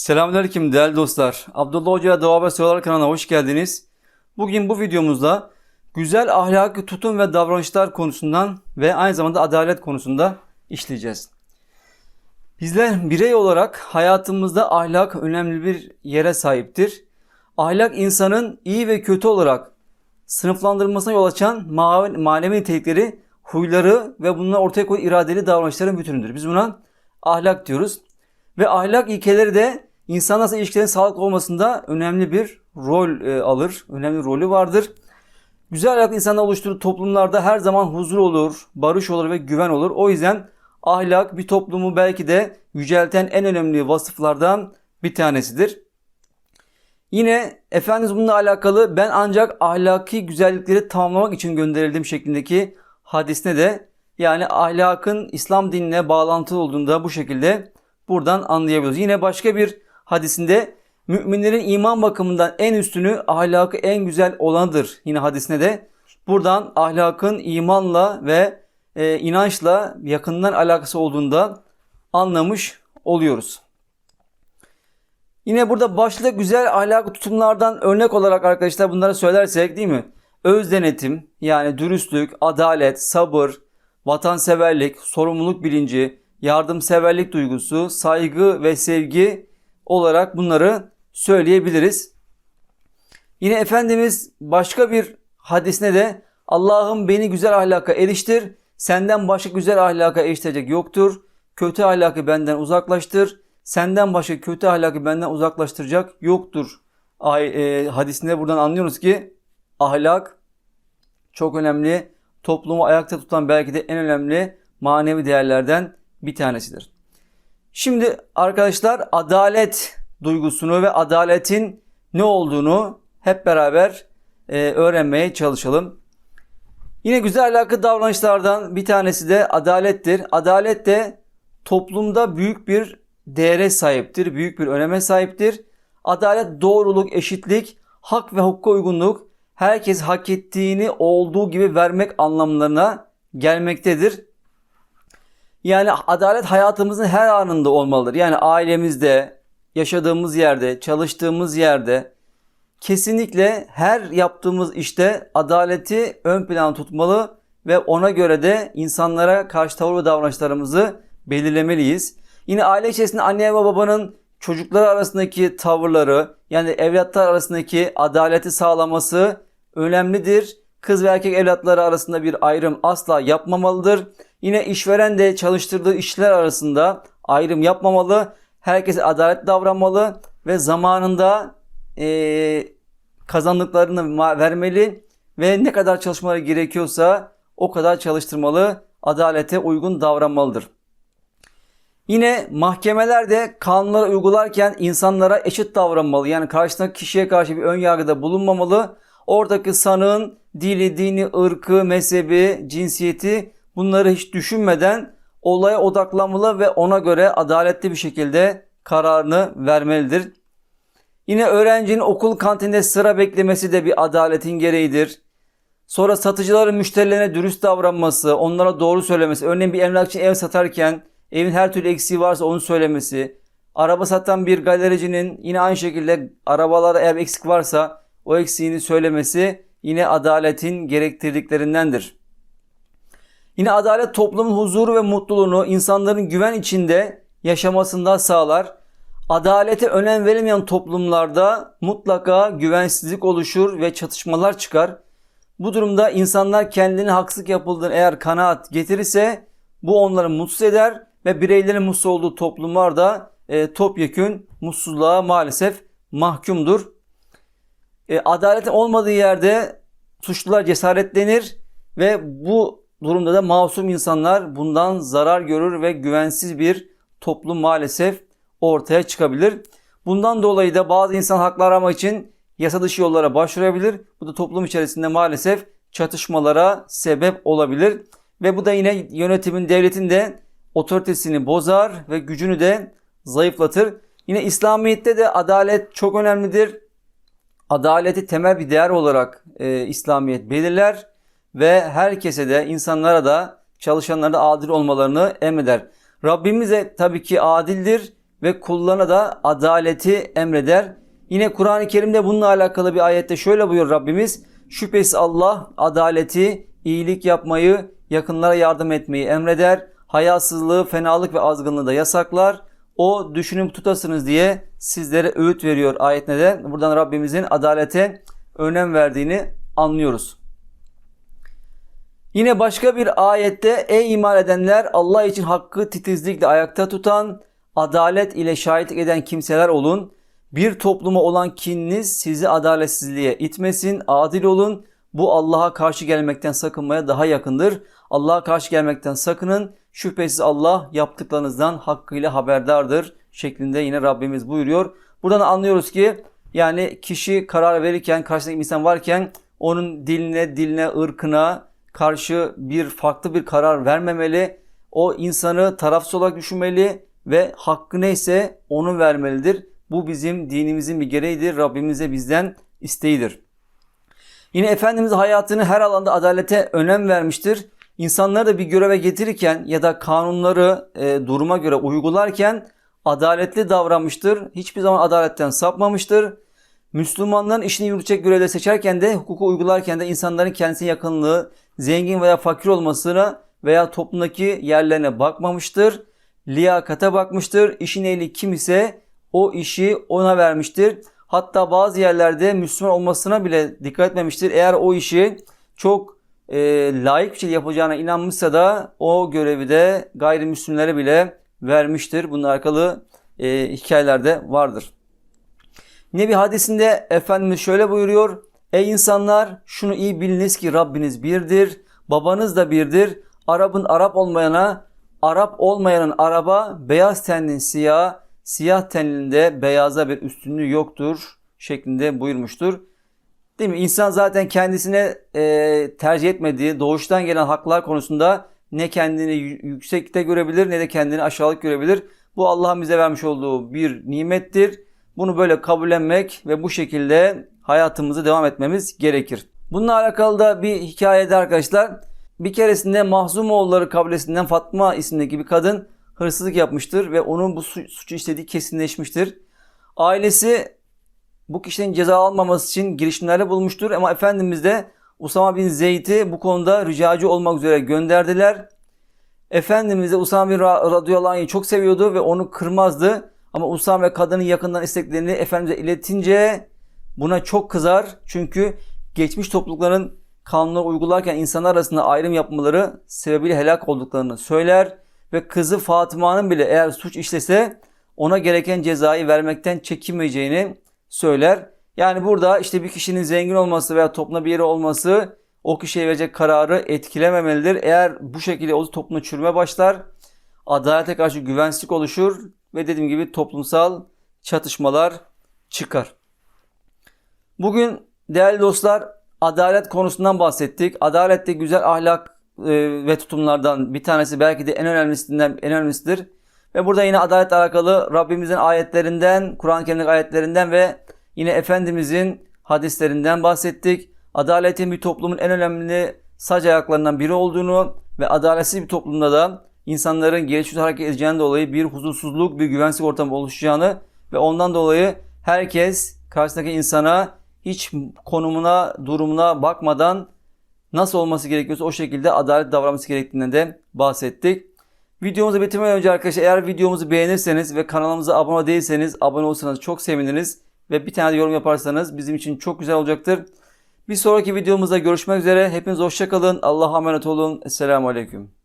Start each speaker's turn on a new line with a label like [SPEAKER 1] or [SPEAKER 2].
[SPEAKER 1] Selamünaleyküm değerli dostlar. Abdullah Hoca Doğa ve Sorular kanalına hoş geldiniz. Bugün bu videomuzda güzel ahlaki tutum ve davranışlar konusundan ve aynı zamanda adalet konusunda işleyeceğiz. Bizler birey olarak hayatımızda ahlak önemli bir yere sahiptir. Ahlak insanın iyi ve kötü olarak sınıflandırılmasına yol açan manevi, nitelikleri, huyları ve bunlar ortaya koyduğu iradeli davranışların bütünüdür. Biz buna ahlak diyoruz. Ve ahlak ilkeleri de insan nasıl ilişkilerin sağlıklı olmasında önemli bir rol e, alır. Önemli rolü vardır. Güzel ahlaklı insanlar oluşturduğu toplumlarda her zaman huzur olur, barış olur ve güven olur. O yüzden ahlak bir toplumu belki de yücelten en önemli vasıflardan bir tanesidir. Yine Efendimiz bununla alakalı ben ancak ahlaki güzellikleri tamamlamak için gönderildim şeklindeki hadisine de yani ahlakın İslam dinine bağlantılı olduğunda bu şekilde buradan anlayabiliyoruz. Yine başka bir hadisinde müminlerin iman bakımından en üstünü ahlakı en güzel olanıdır. Yine hadisine de buradan ahlakın imanla ve e, inançla yakından alakası olduğunda anlamış oluyoruz. Yine burada başta güzel ahlak tutumlardan örnek olarak arkadaşlar bunları söylersek değil mi? Öz denetim yani dürüstlük, adalet, sabır, vatanseverlik, sorumluluk bilinci, yardımseverlik duygusu, saygı ve sevgi olarak bunları söyleyebiliriz. Yine Efendimiz başka bir hadisine de Allah'ım beni güzel ahlaka eriştir, senden başka güzel ahlaka eriştirecek yoktur. Kötü ahlakı benden uzaklaştır, senden başka kötü ahlakı benden uzaklaştıracak yoktur. E, hadisinde buradan anlıyoruz ki ahlak çok önemli. Toplumu ayakta tutan belki de en önemli manevi değerlerden bir tanesidir. Şimdi arkadaşlar adalet duygusunu ve adaletin ne olduğunu hep beraber e, öğrenmeye çalışalım. Yine güzel ahlaklı davranışlardan bir tanesi de adalettir. Adalet de toplumda büyük bir değere sahiptir, büyük bir öneme sahiptir. Adalet doğruluk, eşitlik, hak ve hukuka uygunluk, herkes hak ettiğini olduğu gibi vermek anlamlarına gelmektedir. Yani adalet hayatımızın her anında olmalıdır. Yani ailemizde, yaşadığımız yerde, çalıştığımız yerde kesinlikle her yaptığımız işte adaleti ön plana tutmalı ve ona göre de insanlara karşı tavır ve davranışlarımızı belirlemeliyiz. Yine aile içerisinde anne ve babanın çocuklar arasındaki tavırları yani evlatlar arasındaki adaleti sağlaması önemlidir. Kız ve erkek evlatları arasında bir ayrım asla yapmamalıdır. Yine işveren de çalıştırdığı işler arasında ayrım yapmamalı. Herkese adalet davranmalı ve zamanında e, kazandıklarını vermeli ve ne kadar çalışmaları gerekiyorsa o kadar çalıştırmalı, adalete uygun davranmalıdır. Yine mahkemeler de kanunları uygularken insanlara eşit davranmalı. Yani karşısındaki kişiye karşı bir ön yargıda bulunmamalı. Oradaki sanığın dili, dini, ırkı, mezhebi, cinsiyeti bunları hiç düşünmeden olaya odaklanmalı ve ona göre adaletli bir şekilde kararını vermelidir. Yine öğrencinin okul kantinde sıra beklemesi de bir adaletin gereğidir. Sonra satıcıların müşterilerine dürüst davranması, onlara doğru söylemesi. Örneğin bir emlakçı ev satarken evin her türlü eksiği varsa onu söylemesi. Araba satan bir galericinin yine aynı şekilde arabalarda eğer eksik varsa o eksiğini söylemesi yine adaletin gerektirdiklerindendir. Yine adalet toplumun huzuru ve mutluluğunu insanların güven içinde yaşamasında sağlar. Adalete önem verilmeyen toplumlarda mutlaka güvensizlik oluşur ve çatışmalar çıkar. Bu durumda insanlar kendini haksızlık yapıldığını eğer kanaat getirirse bu onları mutsuz eder ve bireylerin mutsuz olduğu toplumlar da e, topyekün mutsuzluğa maalesef mahkumdur. E, adaletin olmadığı yerde suçlular cesaretlenir ve bu durumda da masum insanlar bundan zarar görür ve güvensiz bir toplum maalesef ortaya çıkabilir. Bundan dolayı da bazı insan haklar aramak için yasa dışı yollara başvurabilir. Bu da toplum içerisinde maalesef çatışmalara sebep olabilir. Ve bu da yine yönetimin, devletin de otoritesini bozar ve gücünü de zayıflatır. Yine İslamiyet'te de adalet çok önemlidir. Adaleti temel bir değer olarak e, İslamiyet belirler ve herkese de insanlara da çalışanlara da adil olmalarını emreder. Rabbimiz de tabii ki adildir ve kullarına da adaleti emreder. Yine Kur'an-ı Kerim'de bununla alakalı bir ayette şöyle buyuruyor Rabbimiz. Şüphesiz Allah adaleti, iyilik yapmayı, yakınlara yardım etmeyi emreder. Hayasızlığı, fenalık ve azgınlığı da yasaklar. O düşünüp tutasınız diye sizlere öğüt veriyor ayetine de. Buradan Rabbimizin adalete önem verdiğini anlıyoruz. Yine başka bir ayette ey iman edenler Allah için hakkı titizlikle ayakta tutan, adalet ile şahitlik eden kimseler olun. Bir topluma olan kininiz sizi adaletsizliğe itmesin, adil olun. Bu Allah'a karşı gelmekten sakınmaya daha yakındır. Allah'a karşı gelmekten sakının. Şüphesiz Allah yaptıklarınızdan hakkıyla haberdardır şeklinde yine Rabbimiz buyuruyor. Buradan anlıyoruz ki yani kişi karar verirken karşısındaki insan varken onun diline, diline, ırkına karşı bir farklı bir karar vermemeli. O insanı tarafsız olarak düşünmeli ve hakkı neyse onu vermelidir. Bu bizim dinimizin bir gereğidir. Rabbimize bizden isteğidir. Yine Efendimiz hayatını her alanda adalete önem vermiştir. İnsanları da bir göreve getirirken ya da kanunları e, duruma göre uygularken adaletli davranmıştır. Hiçbir zaman adaletten sapmamıştır. Müslümanların işini yürütecek görevleri seçerken de hukuku uygularken de insanların kendisine yakınlığı, zengin veya fakir olmasına veya toplumdaki yerlerine bakmamıştır. Liyakata bakmıştır. İşin ehli kim ise o işi ona vermiştir. Hatta bazı yerlerde Müslüman olmasına bile dikkat etmemiştir. Eğer o işi çok e, layık bir şekilde yapacağına inanmışsa da o görevi de gayrimüslimlere bile vermiştir. Bununla alakalı e, hikayelerde vardır. Yine bir hadisinde Efendimiz şöyle buyuruyor. Ey insanlar şunu iyi biliniz ki Rabbiniz birdir. Babanız da birdir. Arap'ın Arap olmayana, Arap olmayanın Araba, beyaz tenlinin siyah, siyah tenlinde beyaza bir üstünlüğü yoktur şeklinde buyurmuştur. Değil mi? İnsan zaten kendisine e, tercih etmediği doğuştan gelen haklar konusunda ne kendini yüksekte görebilir ne de kendini aşağılık görebilir. Bu Allah'ın bize vermiş olduğu bir nimettir. Bunu böyle kabullenmek ve bu şekilde hayatımızı devam etmemiz gerekir. Bununla alakalı da bir hikayede arkadaşlar bir keresinde Mahzumoğulları kabilesinden Fatma isimli bir kadın hırsızlık yapmıştır ve onun bu suçu işlediği kesinleşmiştir. Ailesi bu kişinin ceza almaması için girişimlerde bulmuştur ama Efendimiz de Usama bin Zeyd'i bu konuda ricacı olmak üzere gönderdiler. Efendimiz de Usama bin radıyallahu anh'ı çok seviyordu ve onu kırmazdı. Ama Usama ve kadının yakından isteklerini Efendimiz'e iletince buna çok kızar. Çünkü geçmiş toplulukların kanunları uygularken insanlar arasında ayrım yapmaları sebebiyle helak olduklarını söyler. Ve kızı Fatıma'nın bile eğer suç işlese ona gereken cezayı vermekten çekinmeyeceğini söyler. Yani burada işte bir kişinin zengin olması veya toplumda bir yeri olması o kişiye verecek kararı etkilememelidir. Eğer bu şekilde o toplumda çürüme başlar, adalete karşı güvensizlik oluşur ve dediğim gibi toplumsal çatışmalar çıkar. Bugün değerli dostlar adalet konusundan bahsettik. Adalette güzel ahlak ve tutumlardan bir tanesi belki de en önemlisinden en önemlisidir. Ve burada yine adaletle alakalı Rabbimizin ayetlerinden, Kur'an-ı Kerim'deki ayetlerinden ve yine Efendimizin hadislerinden bahsettik. Adaletin bir toplumun en önemli sac ayaklarından biri olduğunu ve adaletsiz bir toplumda da insanların gelişmiş hareket edeceğinden dolayı bir huzursuzluk, bir güvensiz ortam oluşacağını ve ondan dolayı herkes karşısındaki insana hiç konumuna, durumuna bakmadan nasıl olması gerekiyorsa o şekilde adalet davranması gerektiğinden de bahsettik. Videomuzu bitirmeden önce arkadaşlar eğer videomuzu beğenirseniz ve kanalımıza abone değilseniz abone olursanız çok seviniriz. Ve bir tane de yorum yaparsanız bizim için çok güzel olacaktır. Bir sonraki videomuzda görüşmek üzere. Hepiniz hoşçakalın. Allah'a emanet olun. Esselamu Aleyküm.